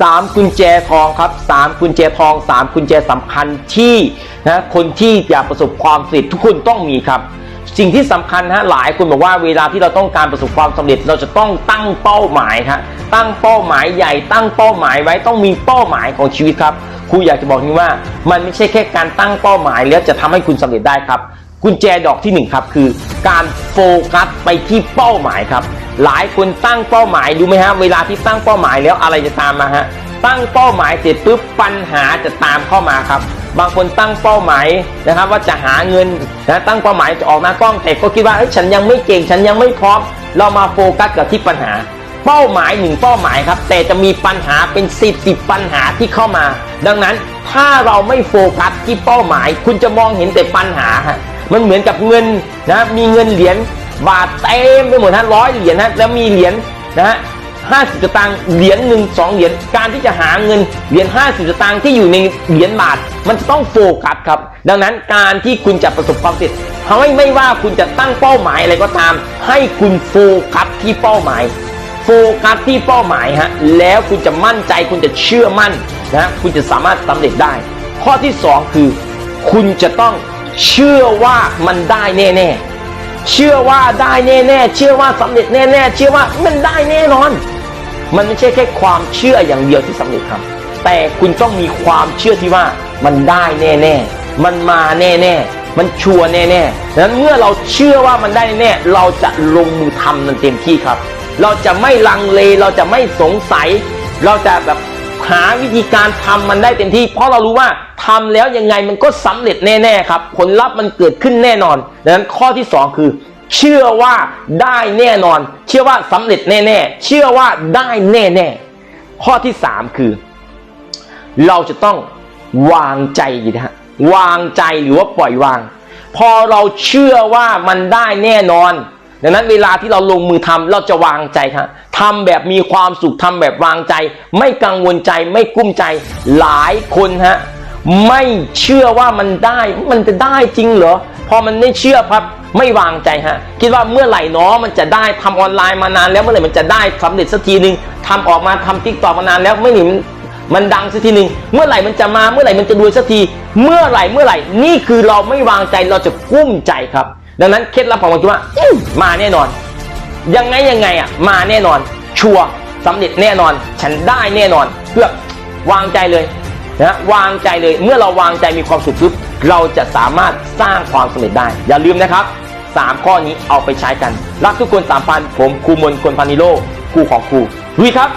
สามกุญแจทองครับสามกุญแจทองสามกุญแจสำคัญที่นะคนที่อยากประสบความสำเร็จทุกคนต้องมีครับ สิ่งที่สำคัญฮะหลายคนบอกว่าเวลาที่เราต้องการประสบความสำเร็จ เราจะต้องตั้งเป้าหมายครับตั้งเป้าหมายใหญ่ ตั้งเป้าหมายไว้ต้องมีเป้าหมายของชีวิตครับครูอยากจะบอกนี้ว่า มันไม่ใช่แค่การตั้งเป้าหมายแล้วจะทำให้คุณสำเร็จได้ครับ กุญแจดอกที่หนึ่งครับคือการโฟกัสไปที่เป้าหมายครับ หลายคนตั้งเป้าหมายดูไหมฮะเวลาที่ตั้งเป้าหมายแล้วอะไรจะตามมาฮะตั้งเป้าหมายเสร็จปุ๊บปัญหาจะตามเข้ามาครับ บางคนตั้งเป้าหมายนะครับ ว่าจะหาเงินนะตั้งเป้าหมายจะออกหน้ากล้องแต่ก็คิดว่าเอ้ยฉันยังไม่เก่งฉันยังไม่พร้อม เรามาโฟกัสกับที่ปัญหา เป้าหมายหนึ่งเป้าหมายครับ แต่จะมีปัญหาเป็นสิบสิบปัญหาที่เข้ามา ดังนั้นถ้าเราไม่โฟกัสที่เป้าหมาย คุณจะมองเห็นแต่ปัญหาฮะมันเหมือนกับเงินนะมีเงินเหรียญ บาทเต็มไปหมดฮะร้อยเหรียญฮะแล้วมีเหรียญนะฮะห้าสิบตางค์เหรียญหนึ่งสองเหรียญการที่จะหาเงินเหรียญห้าสิบตางค์ที่อยู่ในเหรียญบาท มันจะต้องโฟกัสครับ ดังนั้นการที่คุณจะประสบความสำเร็จไม่ไม่ว่าคุณจะตั้งเป้าหมายอะไรก็ตาม ให้คุณโฟกัสที่เป้าหมาย โฟกัสที่เป้าหมายฮะแล้วคุณจะมั่นใจคุณจะเชื่อมั่นนะคุณจะสามารถสำเร็จได้ ข้อที่สองคือ คุณจะต้องเชื่อว่ามันได้แน่ ๆ เชื่อว่าได้แน่ๆ เชื่อว่าสำเร็จแน่ๆ เชื่อว่ามันได้แน่นอน มันไม่ใช่แค่ความเชื่ออย่างเดียวที่สำเร็จครับ แต่คุณต้องมีความเชื่อที่ว่ามันได้แน่ๆ มันมาแน่ๆ มันชัวร์แน่ๆดังนั้นเมื่อเราเชื่อว่ามันได้แน่เราจะลงมือทำมันเต็มที่ครับ เราจะไม่ลังเล เราจะไม่สงสัย เราจะแบบ หาวิธีการทำมันได้เต็มที่ เพราะเรารู้ว่าทำแล้วยังไงมันก็สำเร็จแน่ๆครับ ผลลัพธ์มันเกิดขึ้นแน่นอนดังนั้นข้อที่สองคือ เชื่อว่าได้แน่นอน เชื่อว่าสำเร็จแน่ๆเชื่อว่าได้แน่ๆข้อที่สามคือ เราจะต้องวางใจนะฮะวางใจหรือว่าปล่อยวาง พอเราเชื่อว่ามันได้แน่นอน ดังนั้นเวลาที่เราลงมือทำเราจะวางใจครับทำแบบมีความสุขทำแบบวางใจ ไม่กังวลใจไม่กุ้มใจหลายคนฮะไม่เชื่อว่ามันได้มันจะได้จริงเหรอพอมันไม่เชื่อครับไม่วางใจฮะคิดว่าเมื่อไหร่นาะมันจะได้ทำออนไลน์มานานแล้วเมื่อไหร่มันจะได้สำเร็จสักทีหนึ่งทำออกมาทำทิกตอกมานานแล้วไม่หนีมันดังสักทีหนึ่งเมื่อไหร่มันจะมาเมื่อไหร่มันจะรวยสักที เมื่อไหร่เมื่อไหร่นี่คือเราไม่วางใจเราจะกุ้มใจครับ ดังนั้นเคล็ดลับของมันคือว่ามาแน่นอน ยังไงยังไงอะมาแน่นอน ชัวร์สำเร็จแน่นอน ฉันได้แน่นอนเพื่อวางใจเลยนะวางใจเลยเมื่อเราวางใจมีความสุขปุ๊บเราจะสามารถสร้างความสำเร็จได้ อย่าลืมนะครับสามข้อนี้เอาไปใช้กัน รักทุกคนสามพันผมครูมนคนพานิโลครูของครูลุยครับ